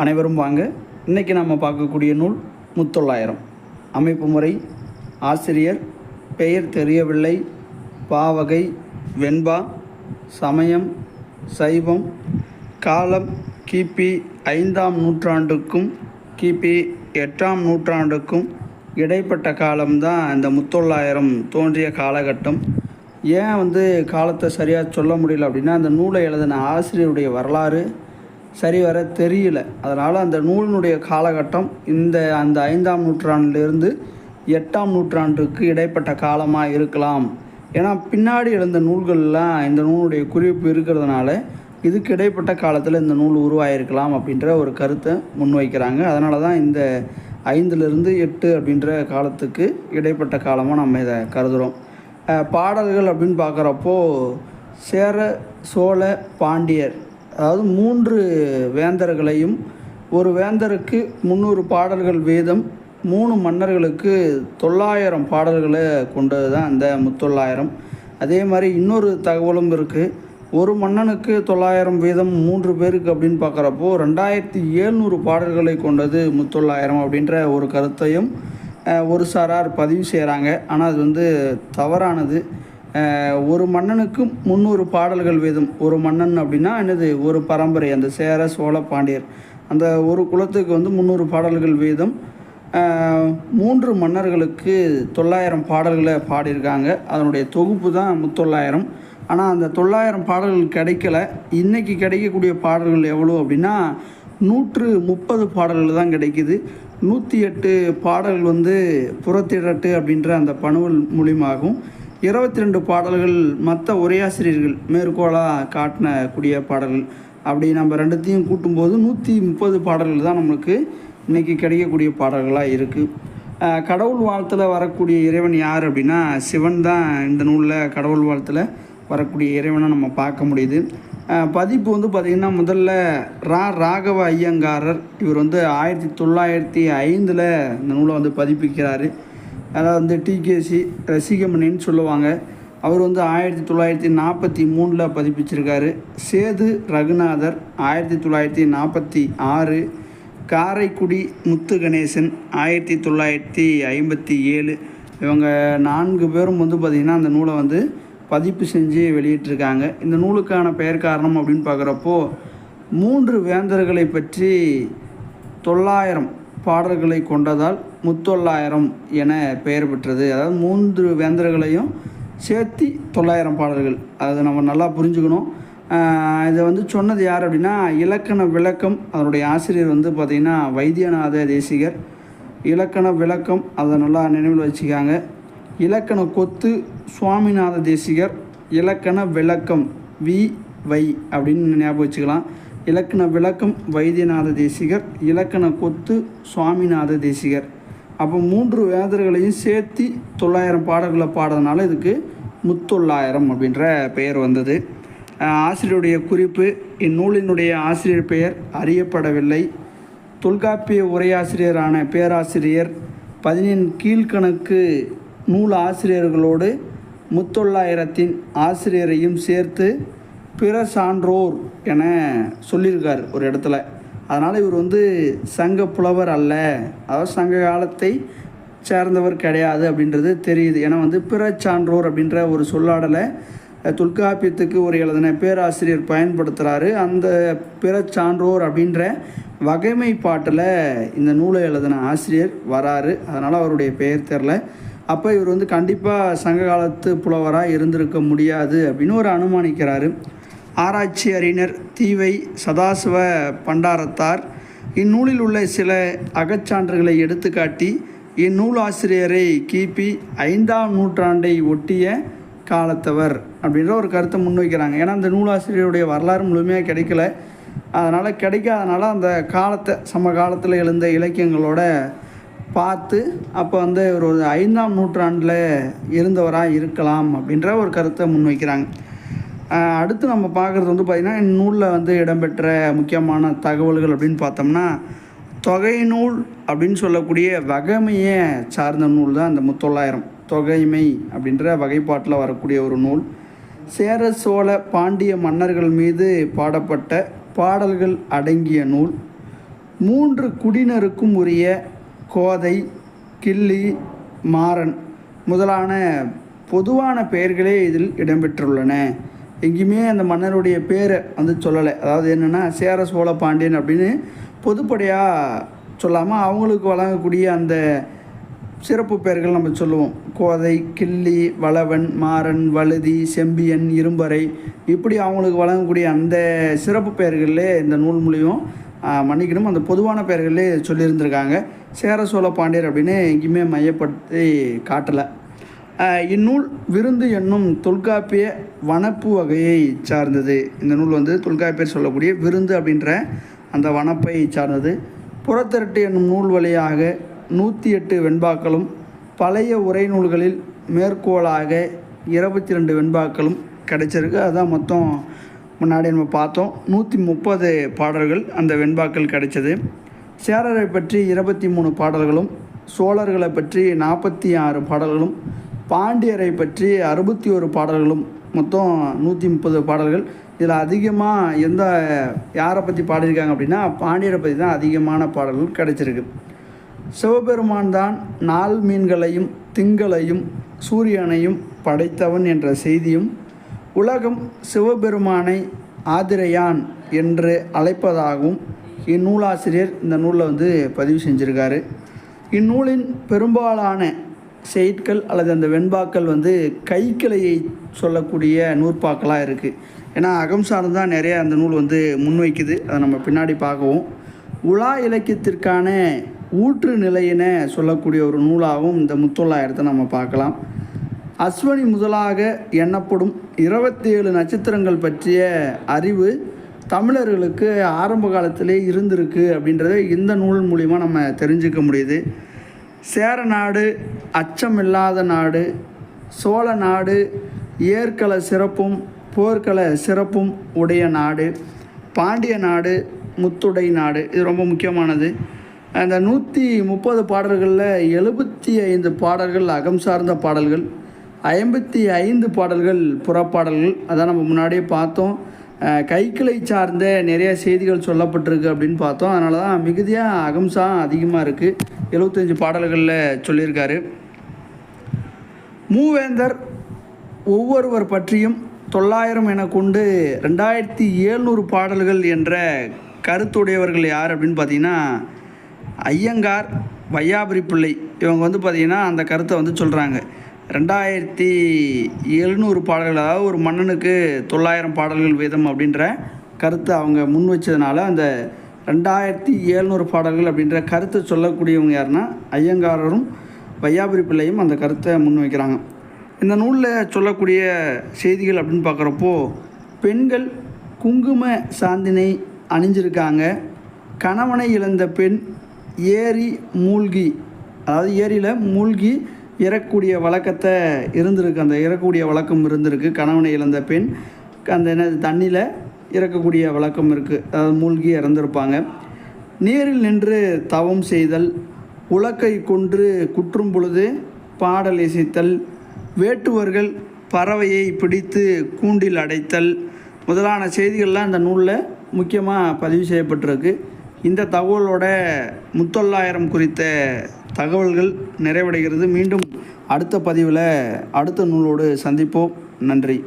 அனைவரும் வாங்க. இன்றைக்கி நம்ம பார்க்கக்கூடிய நூல் முத்தொள்ளாயிரம். அமைப்பு முறை ஆசிரியர் பெயர் தெரியவில்லை பாவகை வெண்பா சமயம் சைவம் காலம் கிபி ஐந்தாம் நூற்றாண்டுக்கும் கிபி எட்டாம் நூற்றாண்டுக்கும் இடைப்பட்ட காலம்தான் இந்த முத்தொள்ளாயிரம் தோன்றிய காலகட்டம். ஏன் வந்து காலத்தை சரியாக சொல்ல முடியல அப்படின்னா அந்த நூலை எழுதின ஆசிரியருடைய வரலாறு சரி வர தெரியல. அதனால் அந்த நூலினுடைய காலகட்டம் இந்த அந்த ஐந்தாம் நூற்றாண்டிலிருந்து எட்டாம் நூற்றாண்டுக்கு இடைப்பட்ட காலமாக இருக்கலாம். ஏன்னா பின்னாடி எழுந்த நூல்கள்லாம் இந்த நூலுடைய குறிப்பு இருக்கிறதுனால இதுக்கு இடைப்பட்ட காலத்தில் இந்த நூல் உருவாயிருக்கலாம் அப்படின்ற ஒரு கருத்தை முன்வைக்கிறாங்க. அதனால தான் இந்த ஐந்துலேருந்து எட்டு அப்படின்ற காலத்துக்கு இடைப்பட்ட காலமாக நம்ம இதை கருதுகிறோம் பாடல்கள் அப்படின்னு பார்க்குறப்போ சேர சோழ பாண்டியர் அதாவது மூன்று வேந்தர்களையும் ஒரு வேந்தருக்கு முந்நூறு பாடல்கள் வீதம் மூணு மன்னர்களுக்கு தொள்ளாயிரம் பாடல்களை கொண்டது தான் அந்த முத்தொள்ளாயிரம். அதே மாதிரி இன்னொரு தகவலும் இருக்குது ஒரு மன்னனுக்கு தொள்ளாயிரம் வீதம் மூன்று பேருக்கு அப்படின்னு பார்க்குறப்போ ரெண்டாயிரத்தி ஏழ்நூறு பாடல்களை கொண்டது முத்தொள்ளாயிரம் அப்படின்ற ஒரு கருத்தையும் ஒரு சாரார் பதிவு செய்கிறாங்க ஆனால் அது வந்து தவறானது. ஒரு மன்னனுக்கு முந்நூறு பாடல்கள் வீதம். ஒரு மன்னன் அப்படின்னா என்னது? ஒரு பரம்பரை. அந்த சேர சோழ பாண்டியர் அந்த ஒரு குலத்துக்கு வந்து முந்நூறு பாடல்கள் வீதம். மூன்று மன்னர்களுக்கு தொள்ளாயிரம் பாடல்களை பாடியிருக்காங்க. அதனுடைய தொகுப்பு தான் முத்தொள்ளாயிரம். ஆனால் அந்த தொள்ளாயிரம் பாடல்கள் கிடைக்கல. இன்றைக்கி கிடைக்கக்கூடிய பாடல்கள் எவ்வளோ அப்படின்னா நூற்று முப்பது பாடல்கள் தான் கிடைக்கிது. நூற்றி எட்டு பாடல்கள் வந்து புறத்திரட்டு அப்படின்ற அந்த பணுவல் மூலியமாகும். இருபத்தி ரெண்டு பாடல்கள் மற்ற உரையாசிரியர்கள் மேற்கோளாக காட்டினக்கூடிய பாடல்கள். அப்படி நம்ம ரெண்டுத்தையும் கூட்டும்போது நூற்றி முப்பது பாடல்கள் தான் நம்மளுக்கு இன்றைக்கி கிடைக்கக்கூடிய பாடல்களாக இருக்குது கடவுள் வாழ்த்தில் வரக்கூடிய இறைவன் யார் அப்படின்னா சிவன் தான் இந்த நூலில் கடவுள் வாழ்த்தில் வரக்கூடிய இறைவனை நம்ம பார்க்க முடியுது. பதிப்பு வந்து பார்த்திங்கன்னா முதல்ல ரா ராகவ ஐயங்காரர் இவர் வந்து ஆயிரத்தி தொள்ளாயிரத்தி ஐந்தில் இந்த நூலை வந்து பதிப்பிக்கிறாரு. அதாவது வந்து டிகேசி ரசிகமணின்னு சொல்லுவாங்க. அவர் வந்து ஆயிரத்தி தொள்ளாயிரத்தி நாற்பத்தி மூணில் பதிப்பிச்சிருக்காரு. சேது ரகுநாதர் ஆயிரத்தி தொள்ளாயிரத்தி நாற்பத்தி ஆறு. காரைக்குடி முத்து கணேசன் ஆயிரத்தி தொள்ளாயிரத்தி ஐம்பத்தி ஏழு. இவங்க நான்கு பேரும் வந்து பார்த்திங்கன்னா அந்த நூலை வந்து பதிப்பு செஞ்சு வெளியிட்டிருக்காங்க. இந்த நூலுக்கான பெயர் காரணம் அப்படின்னு பார்க்குறப்போ மூன்று வேந்தர்களை பற்றி தொள்ளாயிரம் பாடல்களை கொண்டதால் முத்தொள்ளாயிரம் என பெயர் பெற்றது. அதாவது மூன்று வேந்தர்களையும் சேர்த்தி தொள்ளாயிரம் பாடல்கள். அது நம்ம நல்லா புரிஞ்சுக்கணும். இதை வந்து சொன்னது யார் அப்படின்னா இலக்கண விளக்கம் அதனுடைய ஆசிரியர் வந்து பார்த்திங்கன்னா வைத்தியநாத தேசிகர். இலக்கண விளக்கம் அதை நல்லா நினைவில் வச்சுக்காங்க. இலக்கண கொத்து சுவாமிநாத தேசிகர். இலக்கண விளக்கம் வி வை அப்படின்னு ஞாபகம் வச்சுக்கலாம். இலக்கண விளக்கம் வைத்தியநாத தேசிகர் இலக்கண கொத்து சுவாமிநாத தேசிகர். அப்போ மூன்று வேதர்களையும் சேர்த்து தொள்ளாயிரம் பாடல்களை பாடுறதுனால இதுக்கு முத்தொள்ளாயிரம் அப்படின்ற பெயர் வந்தது. ஆசிரியருடைய குறிப்பு இந்நூலினுடைய ஆசிரியர் பெயர் அறியப்படவில்லை. தொல்காப்பிய உரையாசிரியரான பேராசிரியர் பதினெண் கீழ்கணக்கு நூல் ஆசிரியர்களோடு முத்தொள்ளாயிரத்தின் ஆசிரியரையும் சேர்த்து பிற சான்றோர் என சொல்லியிருக்கார் ஒரு இடத்துல. அதனால் இவர் வந்து சங்க புலவர் அல்ல. அதாவது சங்க காலத்தை சேர்ந்தவர் கிடையாது அப்படின்றது தெரியுது. ஏன்னா வந்து பிற சான்றோர் அப்படின்ற ஒரு சொல்லாடலை தொல்காப்பியத்துக்கு ஒரு எழுதின பேராசிரியர் பயன்படுத்துகிறாரு அந்த பிற சான்றோர் அப்படின்ற வகைமை பாட்டில் இந்த நூலை எழுதின ஆசிரியர் வராரு. அதனால் அவருடைய பெயர் தெரில அப்போ இவர் வந்து கண்டிப்பாக சங்க காலத்து புலவராக இருந்திருக்க முடியாது அப்படின்னு ஒரு அனுமானிக்கிறாரு. ஆராய்ச்சி அறிஞர் தீவை சதாசிவ பண்டாரத்தார் இந்நூலில் உள்ள சில அகச்சான்றுகளை எடுத்துக்காட்டி இந்நூல் ஆசிரியரை கிபி ஐந்தாம் நூற்றாண்டை ஒட்டிய காலத்தவர் அப்படின்ற ஒரு கருத்தை முன்வைக்கிறாங்க. ஏன்னா அந்த நூலாசிரியருடைய வரலாறு முழுமையாக கிடைக்கல. அதனால் கிடைக்காதனால அந்த காலத்தை சம காலத்தில் எழுந்த இலக்கியங்களோட பார்த்து அப்போ வந்து ஒரு ஒரு ஐந்தாம் நூற்றாண்டில் இருந்தவராக இருக்கலாம் அப்படின்ற ஒரு கருத்தை முன்வைக்கிறாங்க. அடுத்து நம்ம பார்க்குறது வந்து பார்த்திங்கன்னா நூலில் வந்து இடம்பெற்ற முக்கியமான தகவல்கள் அப்படின்னு பார்த்தோம்னா தொகை நூல் அப்படின்னு சொல்லக்கூடிய வகைமையை சார்ந்த நூல் தான் இந்த முத்தொள்ளாயிரம். தொகைமை அப்படின்ற வகைப்பாட்டில் வரக்கூடிய ஒரு நூல். சேர சோழ பாண்டிய மன்னர்கள் மீது பாடப்பட்ட பாடல்கள் அடங்கிய நூல். மூன்று குடினருக்கும் உரிய கோதை கிள்ளி மாறன் முதலான பொதுவான பெயர்களே இதில் இடம்பெற்றுள்ளன. எங்கேயுமே அந்த மன்னருடைய பேரை வந்து சொல்லலை. அதாவது என்னென்னா சேர சோழ பாண்டியன் அப்படின்னு பொதுப்படையாக சொல்லாமல் அவங்களுக்கு வழங்கக்கூடிய அந்த சிறப்பு பெயர்கள் நம்ம சொல்லுவோம். கோதை கிள்ளி வளவன் மாறன் வழுதி செம்பியன் இரும்பறை இப்படி அவங்களுக்கு வழங்கக்கூடிய அந்த சிறப்பு பெயர்களே இந்த நூல் மூலியம் மன்னிக்கணும். அந்த பொதுவான பெயர்களே சொல்லியிருந்திருக்காங்க. சேர சோழ பாண்டியர் அப்படின்னு எங்கேயுமே மையப்படுத்தி காட்டலை. இந்நூல் விருந்து என்னும் தொல்காப்பிய வனப்பு வகையை சார்ந்தது. இந்த நூல் வந்து தொல்காப்பியர் சொல்லக்கூடிய விருந்து அப்படின்ற அந்த வனப்பை சார்ந்தது. புறத்திரட்டு என்னும் நூல் வழியாக நூற்றி எட்டு வெண்பாக்களும் பழைய உரைநூல்களில் மேற்கோளாக இருபத்தி ரெண்டு வெண்பாக்களும் கிடைச்சிருக்கு. அதுதான் மொத்தம் முன்னாடி நம்ம பார்த்தோம். நூற்றி முப்பது பாடல்கள் அந்த வெண்பாக்கள் கிடைச்சது. சேரரை பற்றி இருபத்தி மூணு பாடல்களும் சோழர்களை பற்றி நாற்பத்தி ஆறு பாடல்களும் பாண்டியரை பற்றி அறுபத்தி ஒரு பாடல்களும் மொத்தம் நூற்றி முப்பது பாடல்கள். இதில் அதிகமாக எந்த யாரை பற்றி பாடியிருக்காங்க அப்படின்னா பாண்டியரை பற்றி தான் அதிகமான பாடல்கள் கிடைச்சிருக்கு. சிவபெருமான் தான் நாள் மீன்களையும் திங்களையும் சூரியனையும் படைத்தவன் என்ற செய்தியும் உலகம் சிவபெருமானை ஆதிரையான் என்று அழைப்பதாகவும் இந்நூலாசிரியர் இந்த நூலில் வந்து பதிவு செஞ்சுருக்காரு. இந்நூலின் பெரும்பாலான செய்ட்கள் அல்லது அந்த வெண்பாக்கள் வந்து கைக்கிளையை சொல்லக்கூடிய நூற்பாக்களாக இருக்குது. ஏன்னா அகம் சார்ந்து தான் நிறைய அந்த நூல் வந்து முன்வைக்குது. அதை நம்ம பின்னாடி பார்க்கவும். உலா இலக்கியத்திற்கான ஊற்று நிலையின சொல்லக்கூடிய ஒரு நூலாகவும் இந்த முத்தொள்ளாயிரத்தை நம்ம பார்க்கலாம். அஸ்வனி முதலாக எண்ணப்படும் இருபத்தி ஏழு நட்சத்திரங்கள் பற்றிய அறிவு தமிழர்களுக்கு ஆரம்ப காலத்திலே இருந்திருக்கு அப்படின்றத இந்த நூல் மூலிமா நம்ம தெரிஞ்சுக்க முடியுது. சேர நாடு அச்சமில்லாத நாடு சோழ நாடு ஏற்கள சிறப்பும் போர்க்கள சிறப்பும் உடைய நாடு பாண்டிய நாடு முத்துடை நாடு. இது ரொம்ப முக்கியமானது. அந்த நூற்றி முப்பது பாடல்களில் எழுபத்தி ஐந்து பாடல்கள் அகம் சார்ந்த பாடல்கள் ஐம்பத்தி ஐந்து பாடல்கள் புறப்பாடல்கள். அதான் நம்ம முன்னாடியே பார்த்தோம். கைக்கிளை சார்ந்த நிறைய செய்திகள் சொல்லப்பட்டிருக்கு அப்படின்னு பார்த்தோம். அதனால தான் மிகுதியாக அகம்சா அதிகமாக இருக்குது எழுபத்தஞ்சு பாடல்களில் சொல்லியிருக்காரு. மூவேந்தர் ஒவ்வொருவர் பற்றியும் தொள்ளாயிரம் என கொண்டு ரெண்டாயிரத்தி ஏழ்நூறு பாடல்கள் என்ற கருத்துடையவர்கள் யார் அப்படின்னு பார்த்தீங்கன்னா ஐயங்கார் வையாபுரி பிள்ளை. இவங்க வந்து பார்த்திங்கன்னா அந்த கருத்தை வந்து சொல்கிறாங்க ரெண்டாயிரத்தி எழுநூறு பாடல்கள் அதாவது ஒரு மன்னனுக்கு தொள்ளாயிரம் பாடல்கள் வீதம் அப்படின்ற கருத்தை அவங்க முன் வச்சதுனால அந்த ரெண்டாயிரத்தி எழுநூறு பாடல்கள் அப்படின்ற கருத்தை சொல்லக்கூடியவங்க யாருன்னா ஐயங்காரரும் வையாபுரி பிள்ளையும் அந்த கருத்தை முன் வைக்கிறாங்க இந்த நூலில் சொல்லக்கூடிய செய்திகள் அப்படின்னு பார்க்குறப்போ பெண்கள் குங்கும சாந்தினை அணிஞ்சிருக்காங்க. கணவனை இழந்த பெண் ஏரி மூழ்கி அதாவது ஏரியில் மூழ்கி இறக்கக்கூடிய வழக்கத்தை இருந்திருக்கு. அந்த இறக்கக்கூடிய வழக்கம் இருந்திருக்கு. கணவனை இழந்த பெண் அந்த என்ன தண்ணியில் இறக்கக்கூடிய வழக்கம் இருக்குது அதாவது மூழ்கி இறந்துருப்பாங்க. நீரில் நின்று தவம் செய்தல் உலக்கை கொன்று குற்றும் பொழுது பாடல் இசைத்தல் வேட்டுவர்கள் பறவையை பிடித்து கூண்டில் அடைத்தல் முதலான செய்திகள்லாம் இந்த நூலில் முக்கியமாக பதிவு செய்யப்பட்டிருக்கு. இந்த தகவலோட முத்தொள்ளாயிரம் குறித்த தகவல்கள் நிறைவடைகிறது. மீண்டும் அடுத்த பதிவில் அடுத்த நூலோடு சந்திப்போம். நன்றி.